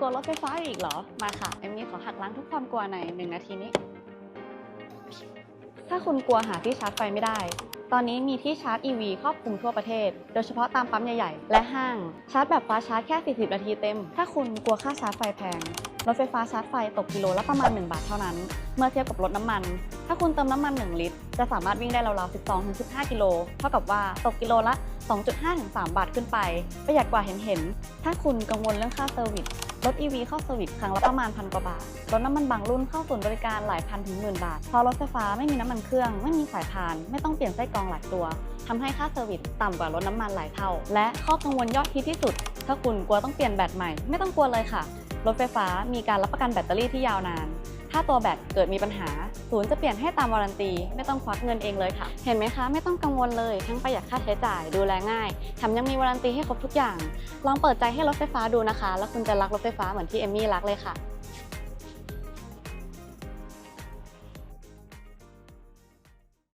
กลัวรถไฟฟ้าอีกเหรอ มาค่ะ เอมมี่ขอหักล้างทุกความกลัวในหนึ่งนาทีนี้ ถ้าคุณกลัวหาที่ชาร์จไฟไม่ได้ ตอนนี้มีที่ชาร์จ EV ครอบคลุมทั่วประเทศ โดยเฉพาะตามปั๊มใหญ่ๆ และห้าง ชาร์จแบบฟ้าชาร์จแค่ 40 นาทีเต็ม ถ้าคุณกลัวค่าชาร์จไฟแพง รถไฟฟ้าชาร์จไฟตกกิโลละประมาณ 1 บาทเท่านั้น เมื่อเทียบกับรถน้ำมัน ถ้าคุณเติมน้ำมัน 1 ลิตร จะสามารถวิ่งได้ราวๆ 12-15 กิโล เท่ากับว่าตกกิโลละ 2.5-3 บาทขึ้นไป ประหยัดกว่าเห็นๆ ถ้าคุณกังวลเรื่องค่าเซอร์วิส รถ EV เข้าเซอร์วิสครั้งละประมาณพันกว่าบาท รถน้ำมันบางรุ่นเข้าศูนย์บริการหลายพันถึงหมื่นบาทพราะรถไฟฟ้าไม่มีน้ำมันเครื่อง ไม่มีสายพาน ไม่ต้องเปลี่ยนไส้กรองหลายตัวทำให้ค่าเซอร์วิสต่ำกว่ารถน้ำมันหลายเท่า และข้อกังวลยอดฮิตที่สุด ถ้าคุณกลัวต้องเปลี่ยนแบตใหม่ ไม่ต้องกลัวเลยค่ะ รถไฟฟ้ามีการรับประกันแบตเตอรี่ที่ยาวนาน ถ้าตัวแบตเกิดมีปัญหา ศูนย์จะเปลี่ยนให้ตามวารันตี ไม่ต้องควักเงินเองเลยค่ะ เห็นไหมคะ ไม่ต้องกังวลเลยทั้งประหยัดค่าใช้จ่ายดูแลง่ายแถมยังมีวารันตีให้ครบทุกอย่าง ลองเปิดใจให้รถไฟฟ้าดูนะคะ แล้วคุณจะรักรถไฟฟ้าเหมือนที่เอมมี่รักเลยค่ะ